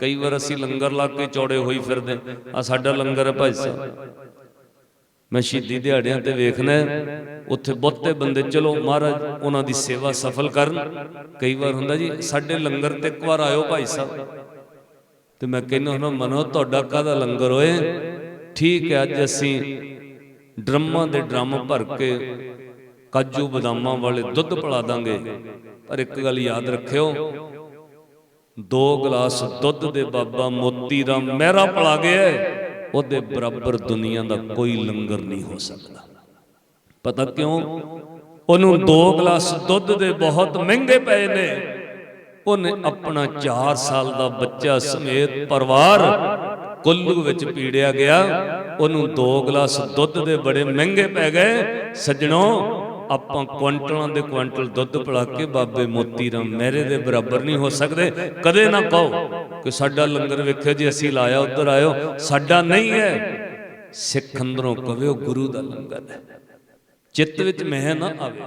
ਕਈ ਵਾਰ ਅਸੀਂ ਲੰਗਰ ਲਾ ਕੇ ਚੌੜੇ ਹੋਈ ਫਿਰਦੇ ਆ ਸਾਡਾ ਲੰਗਰ ਹੈ ਭਾਈ ਸਾਹਿਬ। ਮੈਂ ਸ਼ਹੀਦੀ ਦਿਹਾੜਿਆਂ ਤੇ ਵੇਖਣਾ ਉੱਥੇ ਬਹੁਤੇ ਬੰਦੇ ਚਲੋ ਮਹਾਰਾਜ, ਉਹਨਾਂ ਦੀ ਸੇਵਾ ਸਫਲ ਕਰਨ। ਕਈ ਵਾਰ ਹੁੰਦਾ ਜੀ, ਸਾਡੇ ਲੰਗਰ ਤੇ ਇੱਕ ਵਾਰ ਆਇਓ ਭਾਈ ਸਾਹਿਬ। ਤੇ ਮੈਂ ਕਹਿੰਦਾ ਹੁੰਦਾ, ਮਨੋ ਤੁਹਾਡਾ ਕਾਹਦਾ ਲੰਗਰ ਹੋਏ? ਠੀਕ ਹੈ, ਅੱਜ ਅਸੀਂ ਡਰਮਾਂ ਦੇ ਡਰਮ ਭਰ ਕੇ ਕਾਜੂ ਬਦਾਮਾਂ ਵਾਲੇ ਦੁੱਧ ਪਿਲਾ ਦਾਂਗੇ। ਪਰ ਇੱਕ ਗੱਲ ਯਾਦ ਰੱਖਿਓ ਦੋ ਗਲਾਸ ਦੁੱਧ ਦੇ ਬਾਬਾ ਮੋਤੀ ਰਾਮ ਮਹਿਰਾ ਪਲਾ ਗਿਆ ਉਹਦੇ ਬਰਾਬਰ ਦੁਨੀਆ ਦਾ ਕੋਈ ਲੰਗਰ ਨਹੀਂ ਹੋ ਸਕਦਾ। ਪਤਾ ਕਿਉਂ? ਉਹਨੂੰ ਦੋ ਗਲਾਸ ਦੁੱਧ ਦੇ ਬਹੁਤ ਮਹਿੰਗੇ ਪਏ ਨੇ। ਉਹਨੇ ਆਪਣਾ 4 ਸਾਲ ਦਾ ਬੱਚਾ ਸਮੇਤ ਪਰਿਵਾਰ ਕੁੱਲੂ ਵਿੱਚ ਪੀੜਿਆ ਗਿਆ। ਉਹਨੂੰ ਦੋ ਗਲਾਸ ਦੁੱਧ ਦੇ ਬੜੇ ਮਹਿੰਗੇ ਪੈ ਗਏ। ਸੱਜਣੋ ਆਪਾਂ ਕੁਇੰਟਲਾਂ ਦੇ ਕੁਇੰਟਲ ਦੁੱਧ ਪਿਲਾ ਕੇ ਬਾਬੇ ਮੋਤੀ ਰਾਮ ਮਹਿਰੇ ਦੇ ਬਰਾਬਰ ਨਹੀਂ ਹੋ ਸਕਦੇ। ਕਦੇ ਨਾ ਕਹੋ ਕਿ ਸਾਡਾ ਲੰਗਰ ਵੇਖਿਓ ਜੀ, ਅਸੀਂ ਲਾਇਆ, ਉੱਧਰ ਆਇਓ। ਸਾਡਾ ਨਹੀਂ ਹੈ। ਸਿੱਖ ਅੰਦਰੋਂ ਕਵੇ ਉਹ ਗੁਰੂ ਦਾ ਲੰਗਰ ਹੈ। ਚਿੱਤ ਵਿੱਚ ਮਹਿ ਨਾ ਆਵੇ